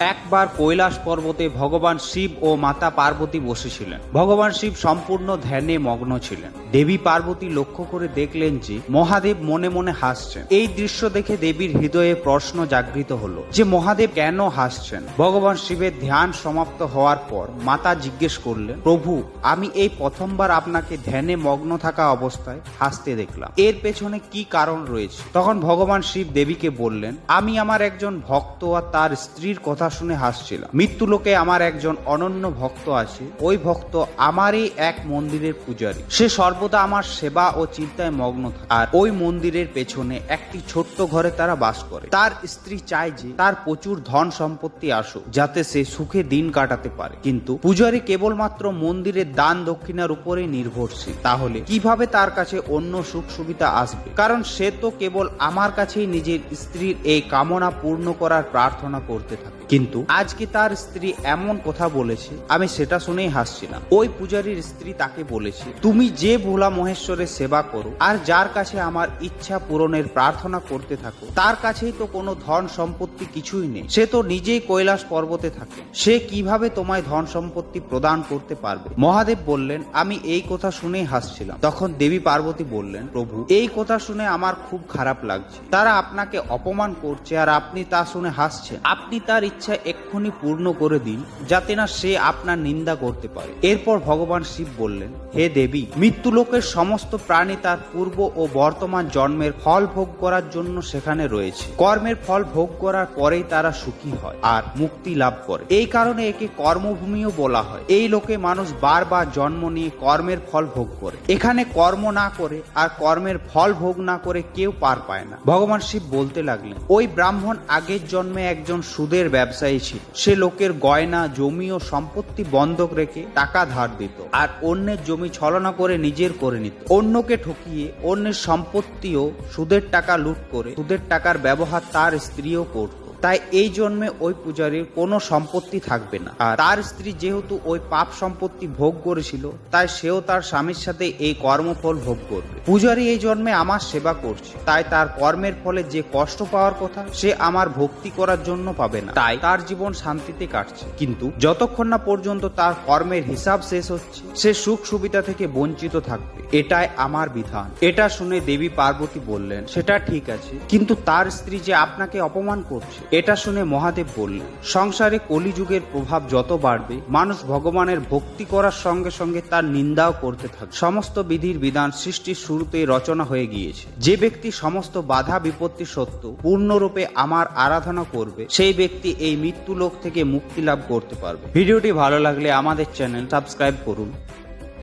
একবার কৈলাস পর্বতে ভগবান শিব ও মাতা পার্বতী বসেছিলেন। ভগবান শিব সম্পূর্ণ ধ্যানে মগ্ন ছিলেন। দেবী পার্বতী লক্ষ্য করে দেখলেন যে মহাদেব মনে মনে হাসছেন। এই দৃশ্য দেখে দেবীর হৃদয়ে প্রশ্ন জাগৃত হলো যে মহাদেব কেন হাসছেন? ভগবান শিবের ধ্যান সমাপ্ত হওয়ার পর মাতা জিজ্ঞেস করলেন, প্রভু, আমি এই প্রথমবার আপনাকে ধ্যানে মগ্ন থাকা অবস্থায় হাসতে দেখলাম। এর পেছনে কি কারণ রয়েছে? তখন ভগবান শিব দেবীকে বললেন, আমি আমার একজন ভক্ত আর তার স্ত্রীর কথা শুনে হাসছিলাম মৃত্যুলোকে আমার একজন অনন্য ভক্ত আছে। ওই ভক্ত আমারই এক মন্দিরের পূজারী। সে সর্বদা আমার সেবা ও চিন্তায় মগ্ন থাকে। আর ওই মন্দিরের পেছনে একটি ছোট্ট ঘরে তারা বাস করে। তার স্ত্রী চায় যে তার প্রচুর ধন সম্পত্তি আসুক, যাতে সে সুখে দিন কাটাতে পারে। কিন্তু পূজারী কেবলমাত্র মন্দিরের দান দক্ষিণার উপরে নির্ভরশীল। তাহলে কীভাবে তার কাছে অন্য সুখ সুবিধা আসবে? কারণ সে তো কেবল আমার কাছেই নিজের স্ত্রীর এই কামনা পূর্ণ করার প্রার্থনা করতে থাকে। কিন্তু আজকে তার স্ত্রী এমন কথা বলেছে, আমি সেটা শুনেই হাসছিলাম ওই পূজারীর স্ত্রী তাকে বলেছে, তুমি যে ভোলা মহেশ্বরের সেবা করো, আর যার কাছে আমার ইচ্ছা পূরণের প্রার্থনা করতে থাকো, তার কাছেই তো কোনো ধন সম্পত্তি কিছুই নেই। সে তো নিজেই কৈলাস পর্বতে থাকে। সে কীভাবে তোমায় ধন সম্পত্তি প্রদান করতে পারবে? মহাদেব বললেন, আমি এই কথা শুনেই হাসছিলাম। তখন দেবী পার্বতী বললেন, প্রভু, এই কথা শুনে আমার খুব খারাপ লাগছে। তারা আপনাকে অপমান করছে, আর আপনি তা শুনে হাসছেন। আপনি তার ইচ্ছা এক্ষুনি পূর্ণ করে দিন, যাতে না সে আপনার নিন্দা করতে পারে। এরপর ভগবান শিব বললেন, হে দেবী মৃত্যু লোকের সমস্ত প্রাণী তার পূর্ব ও বর্তমান জন্মের ফল ভোগ করার জন্য সেখানে রয়েছে। কর্মের ফল ভোগ করার পরেই তারা সুখী হয় আর মুক্তি লাভ করে। এই কারণে একে কর্মভূমিও বলা হয়। এই লোকে মানুষ বারবার জন্ম নিয়ে কর্মের ফল ভোগ করে। এখানে কর্ম না করে আর কর্মের ফল ভোগ না করে কেউ পার পায় না। ভগবান শিব বলতে লাগলেন, ওই ব্রাহ্মণ আগের জন্মে একজন সুদের ব্যবসায়ী ছিল। সে লোকের গয়না, জমি ও সম্পত্তি বন্ধক রেখে টাকা ধার দিত আর অন্যের জমি ছলনা করে নিজের করে নিত। অন্যকে ঠকিয়ে অন্যের সম্পত্তিও সুদের টাকা লুট করে সুদের টাকার ব্যবহার তার স্ত্রীও করত। তাই এই জন্মে ওই পূজারীর কোনো সম্পত্তি থাকবে না। আর তার স্ত্রী যেহেতু ওই পাপ সম্পত্তি ভোগ করেছিল, তাই সেও তার স্বামীর সাথে এই কর্মফল ভোগ করবে। পূজারী এই জন্মে আমার সেবা করছে, তাই তার কর্মের ফলে যে কষ্ট পাওয়ার কথা, সে আমার ভক্তি করার জন্য পাবে না। তাই তার জীবন শান্তিতে কাটছে। কিন্তু যতক্ষণ না পর্যন্ত তার কর্মের হিসাব শেষ হচ্ছে, সে সুখ সুবিধা থেকে বঞ্চিত থাকবে। এটাই আমার বিধান। এটা শুনে দেবী পার্বতী বললেন, সেটা ঠিক আছে, কিন্তু তার স্ত্রী যে আপনাকে অপমান করছে এটা শুনে মহাদেব বললেন, সংসারে কলিযুগের প্রভাব যত বাড়বে, মানুষ ভগবানের ভক্তি করার সঙ্গে সঙ্গে তার নিন্দাও করতে থাকে সমস্ত বিধির বিধান সৃষ্টির শুরুতেই রচনা হয়ে গিয়েছে। যে ব্যক্তি সমস্ত বাধা বিপত্তি সত্য পূর্ণরূপে আমার আরাধনা করবে, সেই ব্যক্তি এই মৃত্যু লোক থেকে মুক্তি লাভ করতে পারবে। ভিডিওটি ভালো লাগলে আমাদের চ্যানেল সাবস্ক্রাইব করুন।